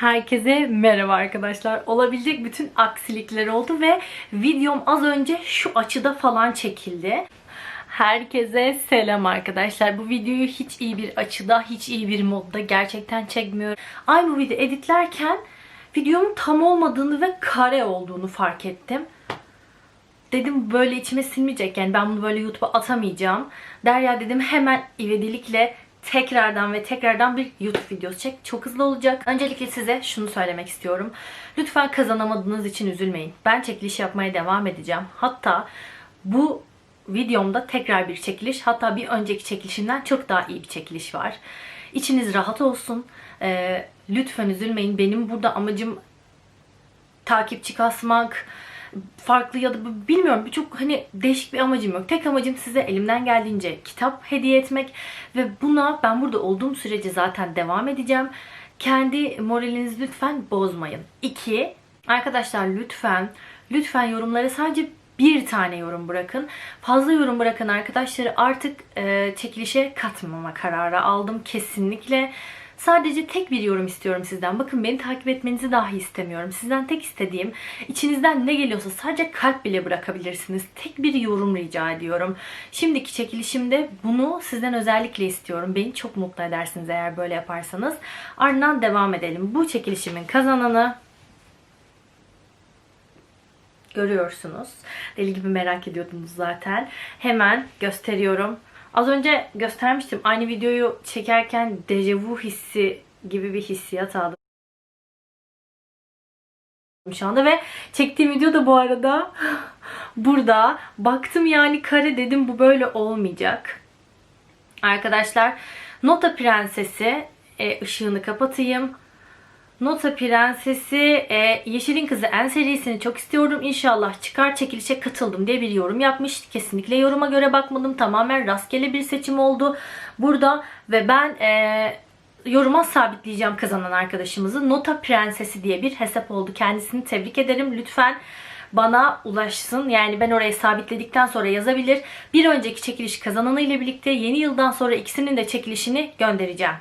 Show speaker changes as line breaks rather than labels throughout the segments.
Herkese merhaba arkadaşlar. Olabilecek bütün aksilikler oldu ve videom az önce şu açıda falan çekildi. Herkese selam arkadaşlar. Bu videoyu hiç iyi bir açıda, hiç iyi bir modda gerçekten çekmiyorum. Ay bu video editlerken videomun tam olmadığını ve kare olduğunu fark ettim. Dedim böyle içime sinmeyecek yani ben bunu böyle YouTube'a atamayacağım. Derya dedim hemen ivedilikle tekrardan ve tekrardan bir YouTube videosu çek. Çok hızlı olacak. Öncelikle size şunu söylemek istiyorum. Lütfen kazanamadığınız için üzülmeyin. Ben çekiliş yapmaya devam edeceğim. Hatta bu videomda tekrar bir çekiliş hatta bir önceki çekilişimden çok daha iyi bir çekiliş var. İçiniz rahat olsun. Ee, lütfen üzülmeyin. Benim burada amacım takipçi kasmak, farklı ya da bilmiyorum birçok hani değişik bir amacım yok. Tek amacım size elimden geldiğince kitap hediye etmek ve buna ben burada olduğum sürece zaten devam edeceğim. Kendi moralinizi lütfen bozmayın. İki, arkadaşlar lütfen lütfen yorumlara sadece bir tane yorum bırakın. Fazla yorum bırakan arkadaşları artık e, çekilişe katmama kararı aldım kesinlikle. Sadece tek bir yorum istiyorum sizden. Bakın beni takip etmenizi dahi istemiyorum. Sizden tek istediğim içinizden ne geliyorsa sadece kalp bile bırakabilirsiniz. Tek bir yorum rica ediyorum. Şimdiki çekilişimde bunu sizden özellikle istiyorum. Beni çok mutlu edersiniz eğer böyle yaparsanız. Ardından devam edelim. Bu çekilişimin kazananı görüyorsunuz. Deli gibi merak ediyordunuz zaten. Hemen gösteriyorum. Az önce göstermiştim. Aynı videoyu çekerken dejavu hissi gibi bir hissiyat aldım. Şu anda ve çektiğim video da bu arada burada. Baktım yani kare dedim bu böyle olmayacak. Arkadaşlar Nota Prensesi e, ışığını kapatayım. Nota Prensesi e, Yeşilin Kızı en serisini çok istiyorum. İnşallah çıkar çekilişe katıldım diye bir yorum yapmış. Kesinlikle yoruma göre bakmadım. Tamamen rastgele bir seçim oldu burada. Ve ben e, yoruma sabitleyeceğim kazanan arkadaşımızı. Nota Prensesi diye bir hesap oldu. Kendisini tebrik ederim. Lütfen bana ulaşsın. Yani ben oraya sabitledikten sonra yazabilir. Bir önceki çekiliş kazananı ile birlikte yeni yıldan sonra ikisinin de çekilişini göndereceğim.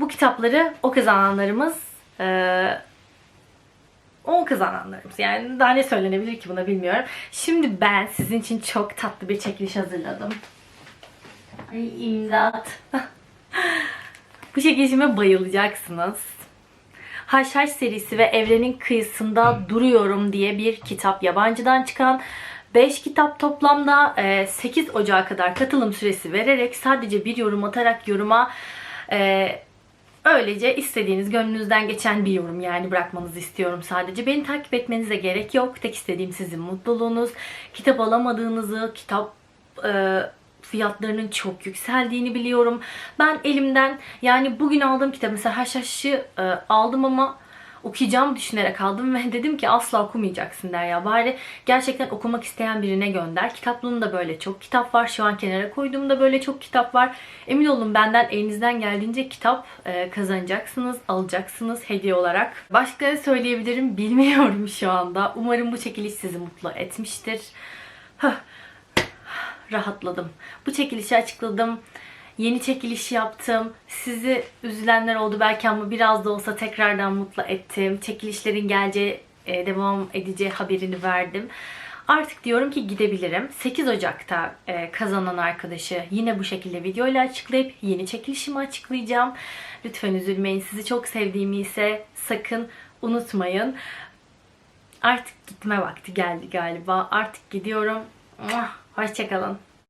Bu kitapları o kazananlarımız ee, 10 kazananlarımız. Yani daha ne söylenebilir ki buna bilmiyorum. Şimdi ben sizin için çok tatlı bir çekiliş hazırladım. Ay imdat. Bu çekilişime bayılacaksınız. Haşhaş serisi ve Evrenin Kıyısında Duruyorum diye bir kitap. Yabancıdan çıkan 5 kitap toplamda e, 8 Ocağı kadar katılım süresi vererek sadece bir yorum atarak yoruma e, Öylece istediğiniz gönlünüzden geçen bir yorum yani bırakmanızı istiyorum sadece. Beni takip etmenize gerek yok. Tek istediğim sizin mutluluğunuz. Kitap alamadığınızı, kitap e, fiyatlarının çok yükseldiğini biliyorum. Ben elimden yani bugün aldığım kitap mesela Haşhaş'ı e, aldım ama okuyacağımı düşünerek aldım ve dedim ki asla okumayacaksın der ya. Bari gerçekten okumak isteyen birine gönder. Kitaplığında böyle çok kitap var. Şu an kenara koyduğumda böyle çok kitap var. Emin olun benden elinizden geldiğince kitap e, kazanacaksınız, alacaksınız hediye olarak. Başka ne söyleyebilirim bilmiyorum şu anda. Umarım bu çekiliş sizi mutlu etmiştir. Rahatladım. Bu çekilişi açıkladım. Yeni çekiliş yaptım. Sizi üzülenler oldu belki ama biraz da olsa tekrardan mutlu ettim. Çekilişlerin geleceği, e, devam edeceği haberini verdim. Artık diyorum ki gidebilirim. 8 Ocak'ta e, kazanan arkadaşı yine bu şekilde videoyla açıklayıp yeni çekilişimi açıklayacağım. Lütfen üzülmeyin. Sizi çok sevdiğimi ise sakın unutmayın. Artık gitme vakti geldi galiba. Artık gidiyorum. Hoşçakalın.